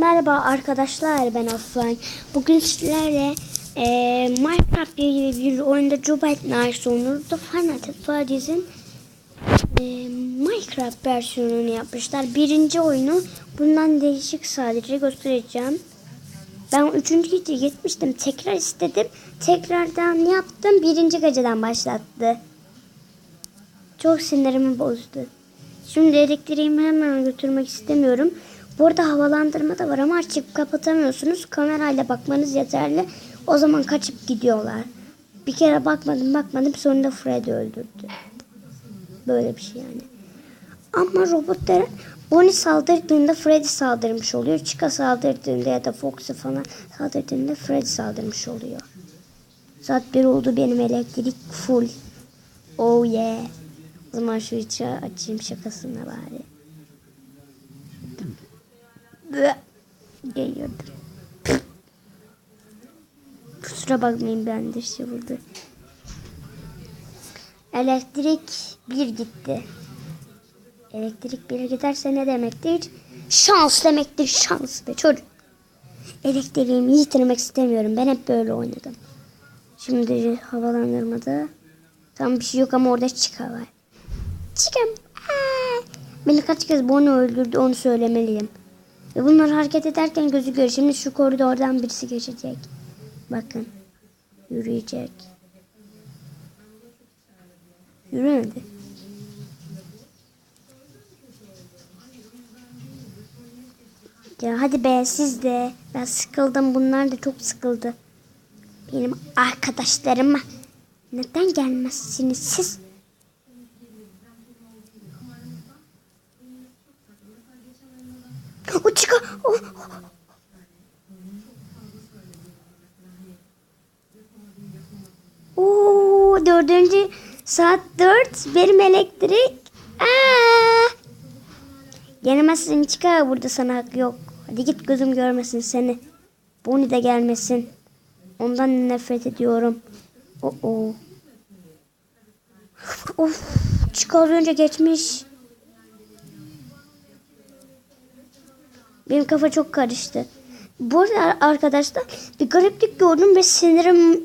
Merhaba arkadaşlar ben Afan. Bugün sizlerle eee Minecraft diye bir oyunda Jubilee Night sonunda Final Fantasy'nin eee Minecraft versiyonunu yapmışlar. Birinci oyunu bundan değişik sadece göstereceğim. Ben üçüncü gece gitmiştim. Tekrar istedim. Tekrardan yaptım. Birinci geceden başlattı. Çok sinirimi bozdu. Şimdi elektriğimi hemen götürmek istemiyorum. Bu arada havalandırma da var ama açıp kapatamıyorsunuz. Kamerayla bakmanız yeterli. O zaman kaçıp gidiyorlar. Bir kere bakmadım bakmadım sonunda Freddy öldürdü. Böyle bir şey yani. Ama robotlara Bonnie saldırdığında Freddy saldırmış oluyor. Chica saldırdığında ya da Foxy falan saldırdığında Freddy saldırmış oluyor. Saat 1 oldu benim elektrik full. Oh yeah. O zaman şu içi açayım şakasına bari. Bıh. Geliyordum. Kusura bakmayın ben de işte burada. Elektrik bir gitti. Elektrik bir giderse ne demektir? Şans demektir şans be çocuk. Elektriğimi yitirmek istemiyorum. Ben hep böyle oynadım. Şimdi havalandırmada tam bir şey yok ama orada çıka var. Çıkım. Aa! Beni kaç kez Bonnie öldürdü onu söylemeliyim. Ve bunlar hareket ederken gözüküyor. Şimdi şu koridordan birisi geçecek. Bakın. Yürüyecek. Yürümedi. Ya hadi be siz de. Ben sıkıldım. Bunlar da çok sıkıldı. Benim arkadaşlarıma neden gelmezsiniz siz? O çıkıyor. O. Oo, dördüncü saat dört. Benim elektrik. Aa! Gelemezsin çıkar burada sana hak yok. Hadi git gözüm görmesin seni. Bonnie de gelmesin. Ondan nefret ediyorum. Oo. Of. Çıkar önce geçmiş. Benim kafa çok karıştı. Bu arada arkadaşlar bir gariplik gördüm ve sinirim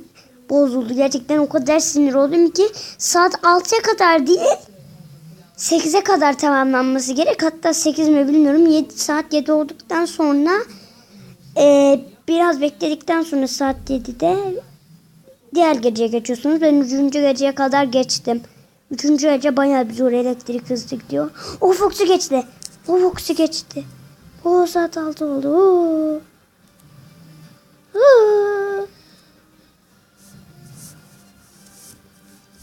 bozuldu. Gerçekten o kadar sinir oldum ki saat 6'ya kadar değil 8'e kadar tamamlanması gerek. Hatta 8 mi bilmiyorum. 7, saat 7 olduktan sonra e, biraz bekledikten sonra saat 7'de diğer geceye geçiyorsunuz. Ben 3. geceye kadar geçtim. 3. gece bayağı bir zor elektrik hızlı gidiyor. O Fox'u geçti. O Fox'u geçti. O saat 6 oldu. Oo. Oo.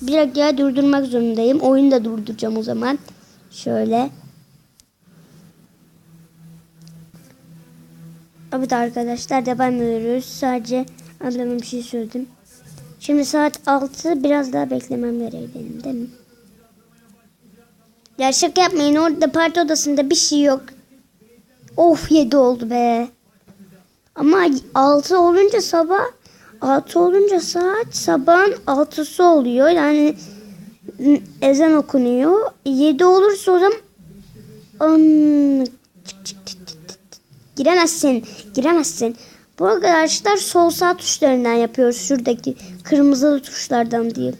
Bir dakika durdurmak zorundayım. Oyunu da durduracağım o zaman. Şöyle. Evet arkadaşlar devam ediyoruz. Sadece ablama bir şey söyledim. Şimdi saat 6 biraz daha beklemem gerek benim değil mi? Ya şaka yapmayın orada parti odasında bir şey yok. Of 7 oldu be. Ama 6 olunca sabah 6 olunca saat sabahın 6'sı oluyor. Yani ezan okunuyor. 7 olursa o zaman giremezsin. Giremezsin. Bu arkadaşlar sol sağ tuşlarından yapıyoruz. Şuradaki kırmızılı tuşlardan değil.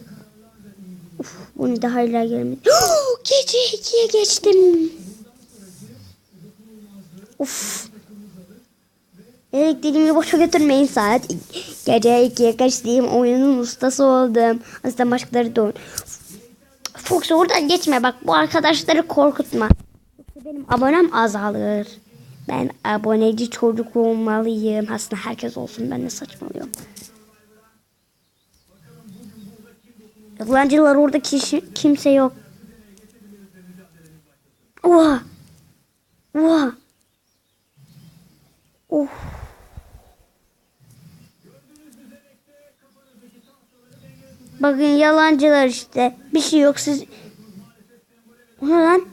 Uf, bunu da hala gelmedi. Gece 2'ye geçtim. Uf. Elektriğimi boşa götürmeyin saat. Gece ikiye kaçtım. Oyunun ustası oldum. Aslında başkaları da. Fox oradan geçme bak bu arkadaşları korkutma. Yoksa benim abonem azalır. Ben aboneci çocuk olmalıyım. Aslında herkes olsun ben de saçmalıyorum. Yalancılar orada kişi, kimse yok. Oha. Of. Bakın yalancılar işte. Bir şey yok siz. O ne lan?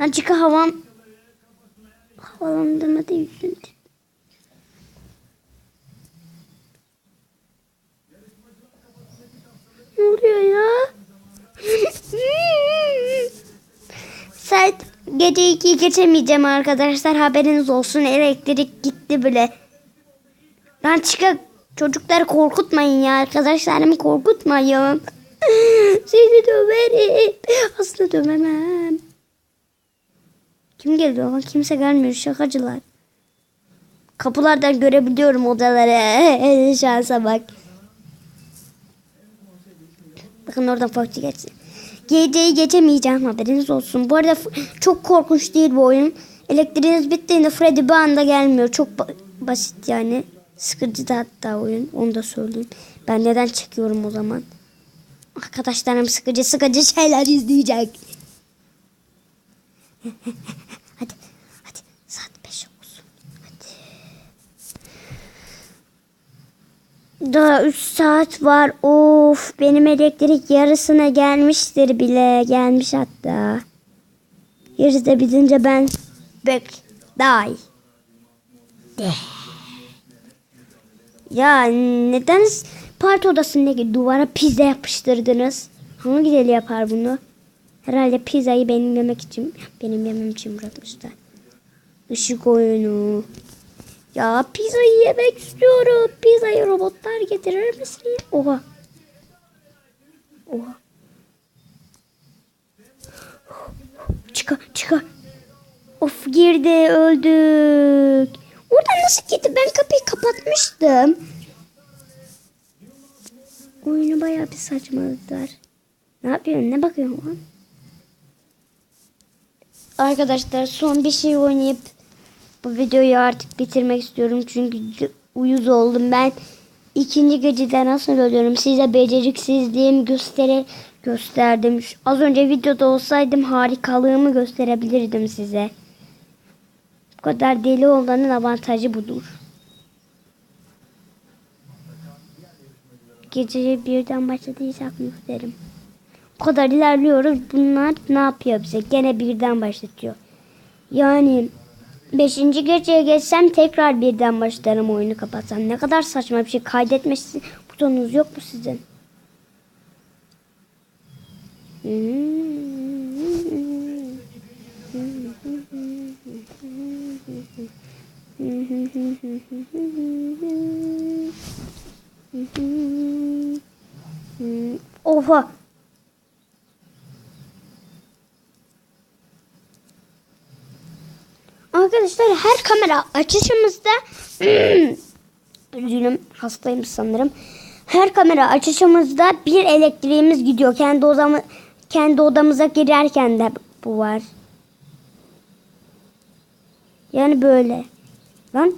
Lan çıkı havam. Havalandırma değil. Ne oluyor ya? Saat gece 2'yi geçemeyeceğim arkadaşlar. Haberiniz olsun. Elektrik gitti bile. Lan çıkın. Çocukları korkutmayın ya. Arkadaşlarımı korkutmayın. Seni döverim. Asla dövemem. Kim geliyor lan? Kimse gelmiyor. Şakacılar. Kapılardan görebiliyorum odaları. Şansa bak. Bakın oradan fakti geçsin. Geceyi geçemeyeceğim haberiniz olsun. Bu arada çok korkunç değil bu oyun. Elektriğiniz bittiğinde Freddy bir anda gelmiyor. Çok ba- basit yani. Sıkıcı da hatta oyun. Onu da söyleyeyim. Ben neden çekiyorum o zaman? Arkadaşlarım sıkıcı sıkıcı şeyler izleyecek. hadi hadi saat 5 olsun. Hadi. Daha 3 saat var. Of benim elektrik yarısına gelmiştir bile. Gelmiş hatta. Yarısı da bitince ben bek day. De. Ya neden parti odasındaki duvara pizza yapıştırdınız? Hangi deli yapar bunu? Herhalde pizzayı benim yemek için, benim yemem için bırakmışlar. Işık oyunu. Ya pizzayı yemek istiyorum. Pizzayı robotlar getirir misin? Oha. Oha. Çıka çıka. Of girdi öldük. Oradan nasıl gitti? Ben kapatmıştım. Oyunu bayağı bir saçmaladılar. Ne yapıyorsun? Ne bakıyorsun lan? Arkadaşlar son bir şey oynayıp bu videoyu artık bitirmek istiyorum. Çünkü uyuz oldum ben. İkinci gecede nasıl ölüyorum? Size beceriksizliğimi göstere gösterdim. Az önce videoda olsaydım harikalığımı gösterebilirdim size. Bu kadar deli olmanın avantajı budur. Geceye birden başladıysak derim. O kadar ilerliyoruz. Bunlar ne yapıyor bize? Gene birden başlatıyor. Yani beşinci geceye geçsem tekrar birden başlarım oyunu kapatsam. Ne kadar saçma bir şey. Kaydetme butonunuz yok mu sizin? Oha. Arkadaşlar her kamera açışımızda üzgünüm hastayım sanırım. Her kamera açışımızda bir elektriğimiz gidiyor. Kendi odamı kendi odamıza girerken de bu var. Yani böyle. Lan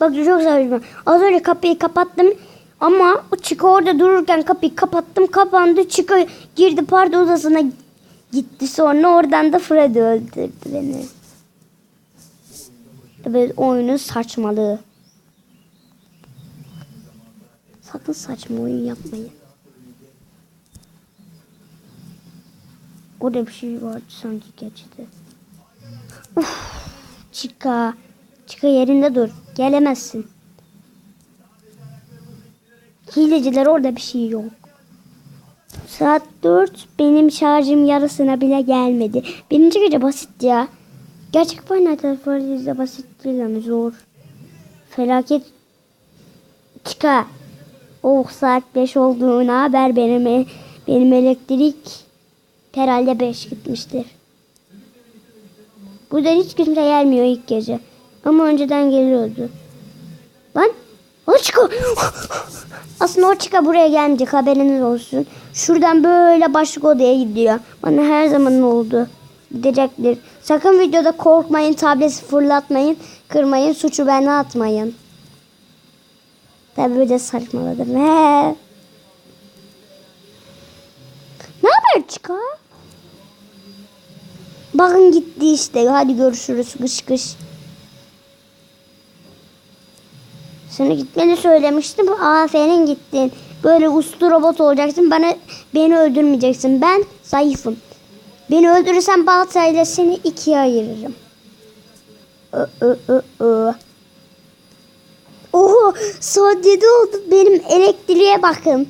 Bak çok saçma. Az önce kapıyı kapattım ama o Chico orada dururken kapıyı kapattım kapandı. Chico girdi parti odasına gitti sonra oradan da Freddy öldürdü beni. Tabii oyunun saçmalığı. Sakın saçma oyun yapmayın. Orada bir şey vardı sanki geçti. Uf, Chica. Chica yerinde dur. Gelemezsin. Hileciler orada bir şey yok. Saat 4 benim şarjım yarısına bile gelmedi. Birinci gece basit ya. Gerçek Final Fantasy de basit değil ama zor. Felaket. Çıka. Oh saat 5 olduğuna haber benim benim elektrik herhalde 5 gitmiştir. Burada hiç kimse gelmiyor ilk gece. Ama önceden geliyordu. Lan o Chico. Aslında o Chico buraya gelmeyecek haberiniz olsun. Şuradan böyle başlık odaya gidiyor. Bana her zaman oldu. Gidecektir. Sakın videoda korkmayın, tableti fırlatmayın, kırmayın, suçu bana atmayın. Tabii böyle saçmaladım. He. Ne haber Chico? Bakın gitti işte. Hadi görüşürüz. Kış kış. Sana gitmeni söylemiştim. Aferin gittin. Böyle uslu robot olacaksın. Bana beni öldürmeyeceksin. Ben zayıfım. Beni öldürürsen baltayla seni ikiye ayırırım. Ö, ö, ö, ö. Oho saat 7 oldu. Benim elektriğe bakın.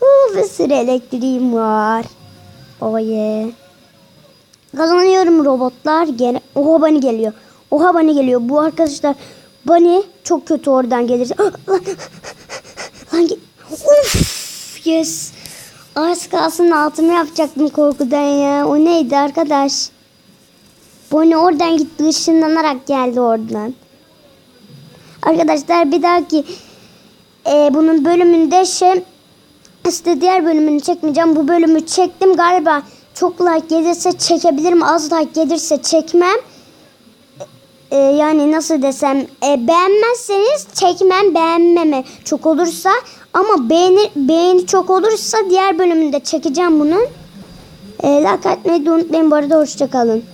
Huu, bir sürü elektriğim var. Oh yeah. Kazanıyorum robotlar. Gene oha bani geliyor. Oha bani geliyor. Bu arkadaşlar bani çok kötü oradan gelirse. Lan, lan Uf, yes. Az kalsın altımı yapacaktım korkudan ya. O neydi arkadaş? Bonnie oradan gitti ışınlanarak geldi oradan. Arkadaşlar bir dahaki e, bunun bölümünde şey işte diğer bölümünü çekmeyeceğim. Bu bölümü çektim galiba. Çok like gelirse çekebilirim. Az like gelirse çekmem. E, yani nasıl desem e, beğenmezseniz çekmem beğenmeme çok olursa ama beğeni beğeni çok olursa diğer bölümünde çekeceğim bunun. E, like atmayı da unutmayın bu arada hoşçakalın.